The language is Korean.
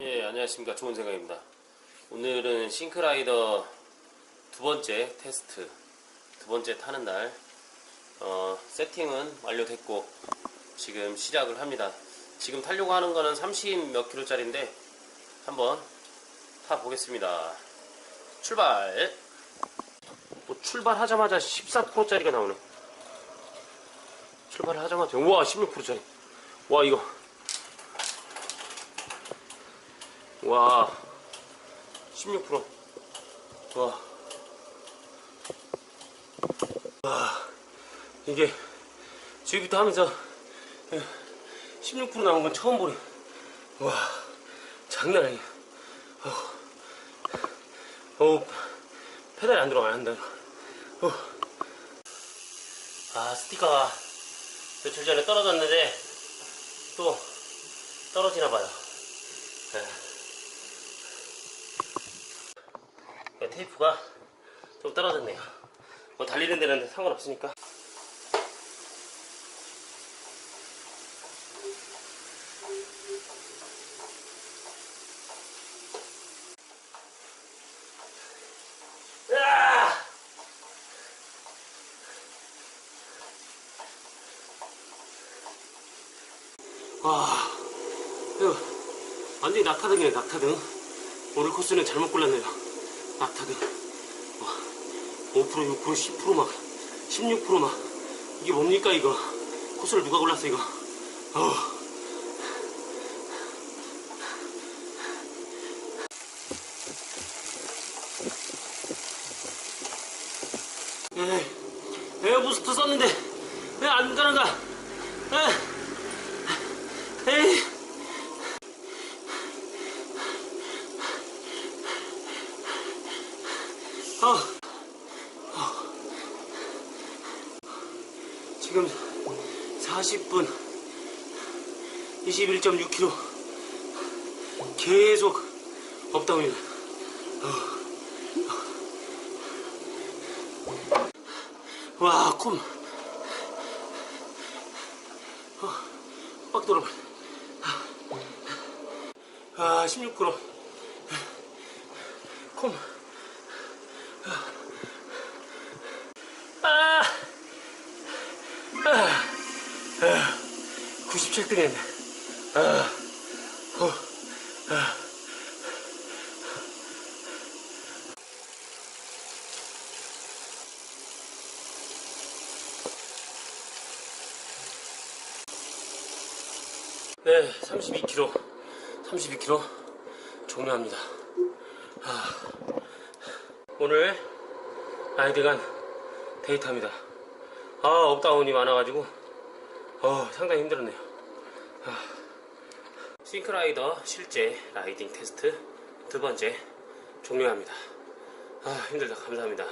예, 안녕하십니까. 좋은 생각입니다. 오늘은 싱크라이더 두 번째 테스트, 두 번째 타는 날, 어, 세팅은 완료됐고, 지금 시작을 합니다. 지금 타려고 하는 거는 30 몇 킬로 짜리인데, 한번 타 보겠습니다. 출발! 뭐 출발하자마자 14%짜리가 나오네. 출발을 하자마자, 우와, 16%짜리. 와, 이거. 와, 16%. 와. 와, 이게, 지금부터 하면서 16% 나온 건 처음 보네. 와, 장난 아니야. 어, 어 페달이 안 들어가, 안 들어. 어. 아, 스티커가 며칠 전에 떨어졌는데, 또 떨어지나 봐요. 네. 테이프가 좀 떨어졌네요. 뭐 달리는 데는 상관없으니까. 으아! 와, 완전히 낙타등이네, 낙타등. 오늘 코스는 잘못 골랐네요. 와, 5%, 6%, 10% 막, 16% 막. 이게 뭡니까, 이거? 코스를 누가 골랐어, 이거? 어. 에이, 에어부스터 썼는데, 왜 안 가는가? 에이, 에이. 어. 지금 40분 21.6km 계속 업다운이다. 어. 와, 콤. 어, 빡 돌아봐. 아, 16km. 콤. 97등 했네. 아, 어, 아. 네, 32km, 32km 종료합니다. 아, 오늘 아이들간 데이트합니다. 아, 업다운이 많아가지고, 어, 상당히 힘들었네요. 아, 싱크라이더 실제 라이딩 테스트 두 번째 종료합니다. 아, 힘들다. 감사합니다.